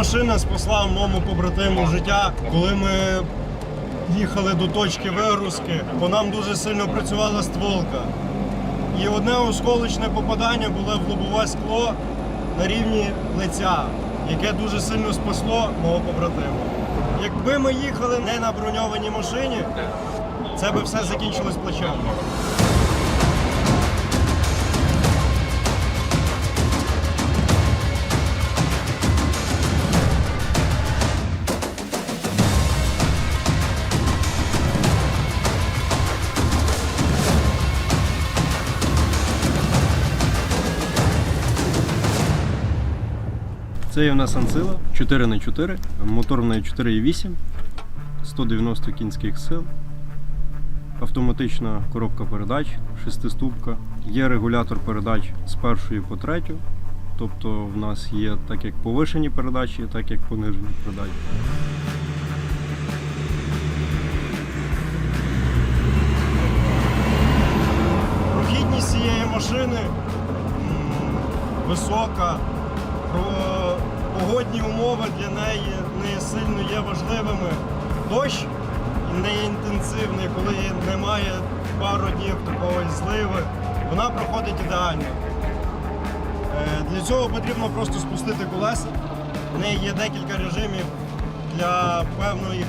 Машина спасла моєму побратиму життя, коли ми їхали до точки вигрузки, по нам дуже сильно працювала стволка. І одне осколочне попадання було в лобове скло на рівні лиця, яке дуже сильно спасло мого побратима. Якби ми їхали не на броньованій машині, це би все закінчилось плачем. Це є в нас Ансила 4х4, мотор в неї 4,8, 190 кінських сил, автоматична коробка передач, шестиступка. Є регулятор передач з першої по третю. Тобто в нас є так як повишені передачі, так як понижені передачі. Прохідність цієї машини висока, погодні умови для неї не сильно є важливими. Дощ не інтенсивний, коли немає пару днів такої зливи, вона проходить ідеально. Е, Для цього потрібно просто спустити колеса. В неї є декілька режимів для певної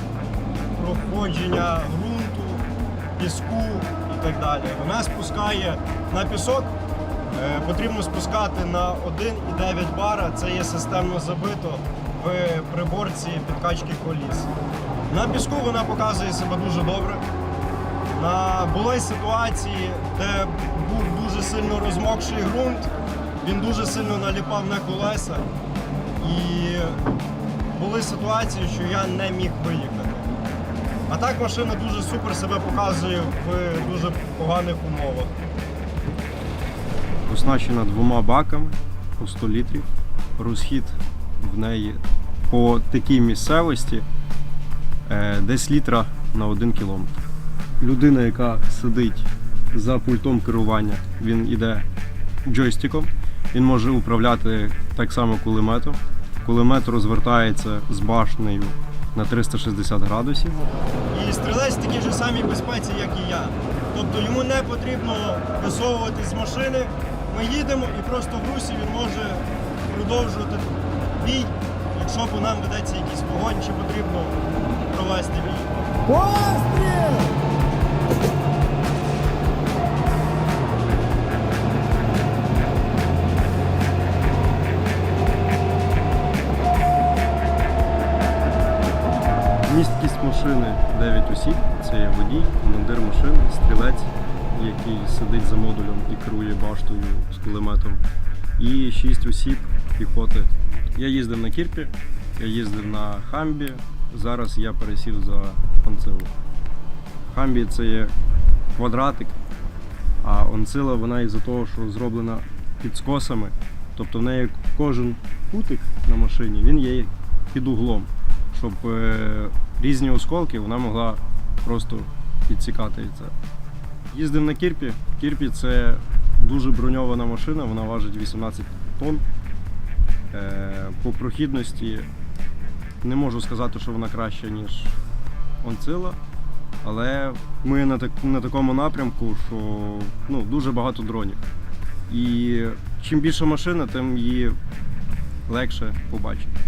проходження ґрунту, піску і так далі. Вона спускає на пісок, потрібно спускати на 1,9 бара. Це є системно забито в приборці підкачки коліс. На піску вона показує себе дуже добре. На були ситуації, де був дуже сильно розмокший ґрунт, він дуже сильно наліпав на колеса. І були ситуації, що я не міг виїхати. А так машина дуже супер себе показує в дуже поганих умовах. Оснащена двома баками по 100 літрів. Розхід в неї по такій місцевості е, десь літра на 1 кілометр. Людина, яка сидить за пультом керування, він іде джойстиком. Він може управляти так само кулеметом. Кулемет розвертається з башнею на 360 градусів. І стрілець в такій же самій безпеці, як і я. Тобто йому не потрібно висовуватись з машини. Ми їдемо і просто в русі він може продовжувати бій, якщо по нам ведеться якийсь вогонь, чи потрібно провести бій. Місткість машини 9 осіб. Це є водій, командир машини, стрілець, який сидить за модулем і керує баштою з кулеметом. І 6 осіб піхоти. Я їздив на Кірпі, я їздив на Хамбі. Зараз я пересів за Онцилу. Хамбі це є квадратик, а Онцила вона із-за того, що зроблена під скосами. Тобто в неї кожен кутик на машині він є під углом щоб е, різні осколки вона могла просто підсікати це. Їздив на Кірпі. Кірпі це дуже броньована машина, вона важить 18 тонн. Е, по прохідності не можу сказати, що вона краща, ніж Онцила. Але ми на, так, на такому напрямку, що ну, дуже багато дронів. І чим більша машина, тим її легше побачити.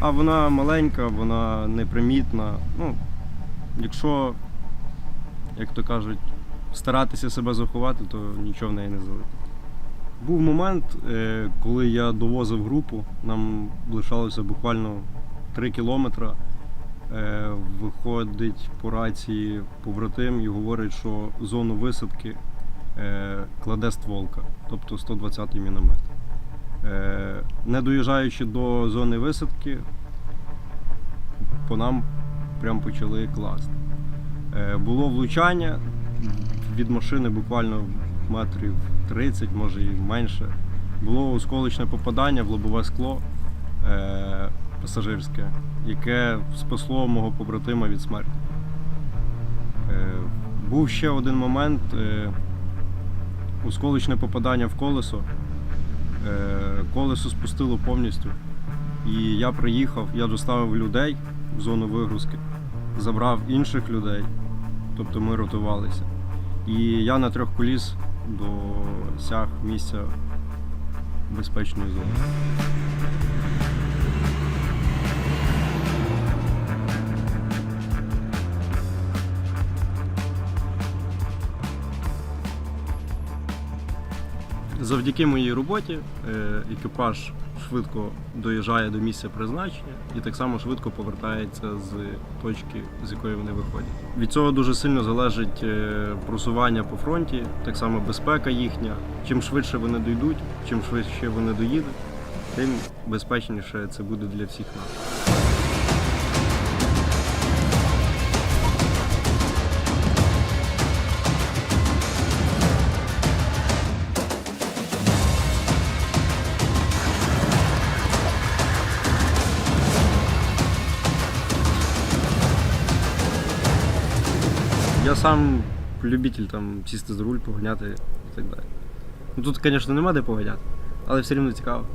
А вона маленька, вона непримітна. Ну, якщо, як то кажуть, старатися себе заховати, то нічого в неї не залетить. Був момент, е, коли я довозив групу, нам лишалося буквально 3 кілометри. Е, Виходить по рації побратим і говорить, що зону висадки е, кладе стволка, тобто 120-й міномет. Не доїжджаючи до зони висадки, по нам прям почали класти. Було влучання від машини буквально метрів 30, може і менше. Було осколочне попадання в лобове скло е, пасажирське, яке спасло мого побратима від смерті. Е, Був ще один момент е, осколочне попадання в колесо. Е, Колесо спустило повністю. І я приїхав, я доставив людей в зону вигрузки, забрав інших людей, тобто ми ротувалися. І я на трьох коліс досяг місця безпечної зони. Завдяки моїй роботі е, екіпаж швидко доїжджає до місця призначення і так само швидко повертається з точки, з якої вони виходять. Від цього дуже сильно залежить е, просування по фронті, так само безпека їхня. Чим швидше вони дійдуть, чим швидше вони доїдуть, тим безпечніше це буде для всіх нас. Сам любитель там сісти за руль, поганяти і так далі. Ну тут, звісно, нема де поганяти, але все рівно цікаво.